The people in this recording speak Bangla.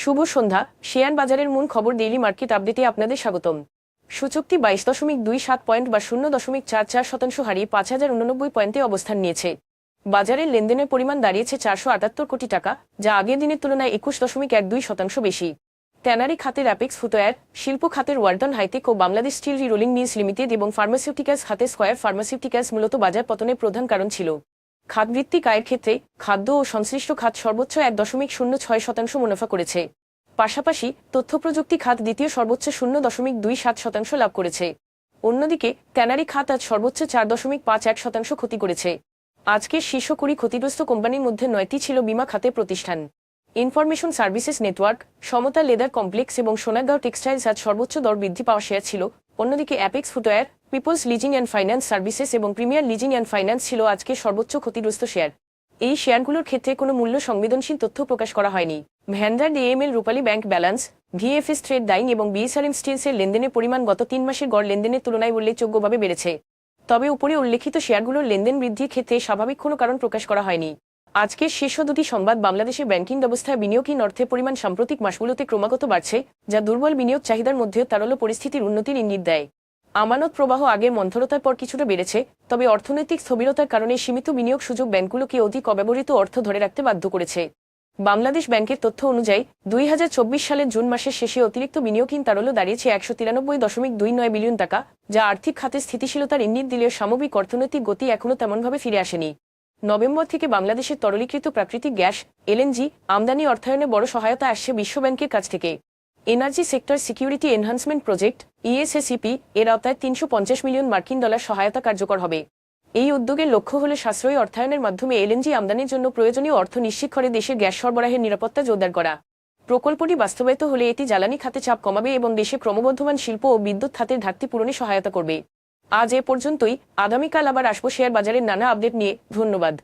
শুভ সন্ধ্যা। শেয়ার বাজারের মূল খবর ডেইলি মার্কেট আপডেটে আপনাদের স্বাগতম। সূচকটি বাইশ দশমিক দুই সাত পয়েন্ট বা শূন্য দশমিক চার চার শতাংশ হারিয়ে পাঁচ হাজার উননব্বই পয়েন্টে অবস্থান নিয়েছে। বাজারের লেনদেনের পরিমাণ দাঁড়িয়েছে চারশো আটাত্তর কোটি টাকা, যা আগের দিনের তুলনায় একুশ দশমিক এক দুই শতাংশ বেশি। ট্যানারি খাতের অ্যাপেক্স ফুটওয়্যার, শিল্প খাতের ওয়ার্ডন হাইটেক ও Bangladesh Steel Rerolling Mills Limited এবং ফার্মাসিউটিক্যালস খাতে স্কয়ার ফার্মাসিউটিক্যালস মূলত বাজার পতনের প্রধান কারণ ছিল। খাতভিত্তিক আয়ের ক্ষেত্রে খাদ্য ও সংশ্লিষ্ট খাত সর্বোচ্চ এক দশমিক শূন্য ছয় শতাংশ মুনাফা করেছে। পাশাপাশি তথ্যপ্রযুক্তি খাত দ্বিতীয় সর্বোচ্চ শূন্য দশমিক দুই সাত শতাংশ লাভ করেছে। অন্যদিকে ট্যানারি খাত আজ সর্বোচ্চ চার দশমিক পাঁচ এক শতাংশ ক্ষতি করেছে। আজকের শীর্ষ কুড়ি ক্ষতিগ্রস্ত কোম্পানির মধ্যে নয়টি ছিল বিমা খাতে প্রতিষ্ঠান। Information Services Network, Samata Leather Complex এবং সোনাগাঁও টেক্সটাইলস আজ সর্বোচ্চ দর বৃদ্ধি পাওয়া শেয়ার ছিল। অন্যদিকে Apex Footwear Peoples Leasing and Finance Services এবং প্রিমিয়ার লিজিং অ্যান্ড ফাইন্যান্স ছিল আজকে সর্বোচ্চ ক্ষতিগ্রস্ত শেয়ার এই শেয়ারগুলোর ক্ষেত্রে কোনো মূল্য সংবেদনশীল তথ্য প্রকাশ করা হয়নি। ভ্যান্ডার ডিএমএল রূপালী ব্যাংক ব্যালান্স ভিএফএস ট্রেড ডাইং এবং বিএসআরএম স্টিলসের লেনদেনের পরিমাণ গত তিন মাসের গড় লেনদেনের তুলনায় উল্লেখযোগ্যভাবে বেড়েছে। তবে উপরে উল্লেখিত শেয়ারগুলোর লেনদেন বৃদ্ধির ক্ষেত্রে স্বাভাবিক কোনো কারণ প্রকাশ করা হয়নি। আজকের শীর্ষ দুটি সংবাদ বাংলাদেশের ব্যাংকিং ব্যবস্থায় বিনিয়োগহীন অর্থের পরিমাণ সাম্প্রতিক মাসগুলোতে ক্রমাগত বাড়ছে, যা দুর্বল বিনিয়োগ চাহিদার মধ্যেও তারল্য পরিস্থিতির উন্নতির ইঙ্গিত দেয়। আমানত প্রবাহ আগে মন্থরতার পর কিছুটা বেড়েছে, তবে অর্থনৈতিক স্থবিরতার কারণে সীমিত বিনিয়োগ সুযোগ ব্যাংকগুলোকে অধিক অব্যবহৃত অর্থ ধরে রাখতে বাধ্য করেছে। বাংলাদেশ ব্যাংকের তথ্য অনুযায়ী, দুই হাজার চব্বিশ সালের জুন মাসের শেষে অতিরিক্ত বিনিয়োগহীন তারল্য দাঁড়িয়েছে একশো তিরানব্বই দশমিক দুই নয় বিলিয়ন টাকা, যা আর্থিক খাতে স্থিতিশীলতার ইঙ্গিত দিলেও সামগ্রিক অর্থনৈতিক গতি এখনও তেমনভাবে ফিরে আসেনি। নভেম্বর থেকে বাংলাদেশের তরলীকৃত প্রাকৃতিক গ্যাস এলএনজি আমদানি অর্থায়নে বড় সহায়তা আসছে বিশ্বব্যাংকের কাছ থেকে। Energy sector security enhancement project ESACP এর আওতায় তিনশো পঞ্চাশ মিলিয়ন মার্কিন ডলার সহায়তা কার্যকর হবে। এই উদ্যোগের লক্ষ্য হল সাশ্রয়ী অর্থায়নের মাধ্যমে এলএনজি আমদানির জন্য প্রয়োজনীয় অর্থ নিশ্চিত করে দেশের গ্যাস সরবরাহের নিরাপত্তা জোরদার করা। প্রকল্পটি বাস্তবায়িত হলে এটি জ্বালানি খাতে চাপ কমাবে এবং দেশে ক্রমবর্ধমান শিল্প ও বিদ্যুৎ খাতের ঘাটতি পূরণে সহায়তা করবে। আজ এ পর্যন্তই। আগামীকাল আবার আসব শেয়ার বাজারের নানা আপডেট নিয়ে। ধন্যবাদ।